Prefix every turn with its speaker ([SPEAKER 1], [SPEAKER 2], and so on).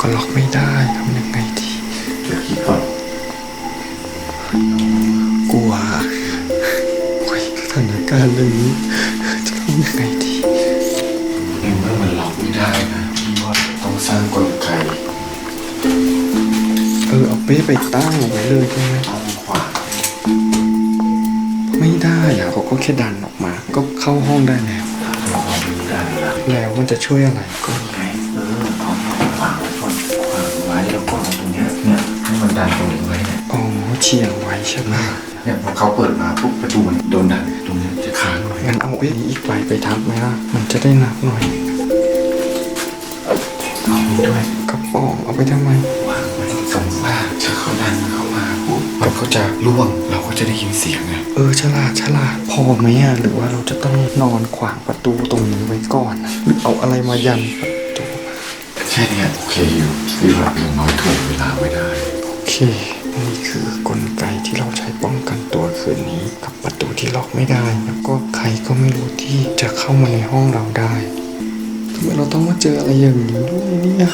[SPEAKER 1] ก็ล็อกไม่ได้ทำยังไงดี
[SPEAKER 2] เดี๋ยวคิดก่อน
[SPEAKER 1] กลัวโอ้ยสถานการณ์อย่างนี้จะทำยังไงดี
[SPEAKER 2] ในเมื่อมันล็อกไม่ได้นะพี่ว่าต้องสร้างกลไก
[SPEAKER 1] เออเอาเป้ไปตั้งเอาไว้เลยใช่ไหม
[SPEAKER 2] ต้องขวาง
[SPEAKER 1] ไม่ได้อะเขาก็แค่ดันออกมา ก็เข้าห้องได้แล้ว
[SPEAKER 2] เราเอาดูได้นะ
[SPEAKER 1] แล้วมันจะช่วยอะไรก็
[SPEAKER 2] ไง ดันตรงนี้ไว้เนี่ย
[SPEAKER 1] อ๋อเฉียงไว้ใช่ไหม
[SPEAKER 2] เนี่ยพอเขาเปิดมาปุ๊บประตูมันโดนดันตรงเนี้ยจะค้างไว้
[SPEAKER 1] งั้นเอาเอ้นี้อีกใบไปทับไหมล่ะ มันจะได้หนักหน่อย
[SPEAKER 2] เอาไปด้วย
[SPEAKER 1] กระป๋องเอาไปทำไม
[SPEAKER 2] วางไว้สมมติว่าถ้าเขาดันเข้ามาปุ๊บมันก็จะร่วงเราก็จะได้ยินเสียงไง
[SPEAKER 1] เออฉลาดฉลาดพอไหมอะหรือว่าเราจะต้องนอนขวางประตูตรงนี้ไว้ก่อนหรือเอาอะไรมายันประตู
[SPEAKER 2] แค่เนี้ยโอเคอยู่พี่ว่าอย่างน้อยถ่วงเวลาไว้ได้
[SPEAKER 1] โอ เค นี่คือกลไกที่เราใช้ป้องกันตัวคืนนี้ กับประตูที่ล็อกไม่ได้ แล้วก็ใครก็ไม่รู้ที่จะเข้ามาในห้องเราได้ทำไมเราต้องมาเจออะไรอย่างนี้ด้วยเนี่ย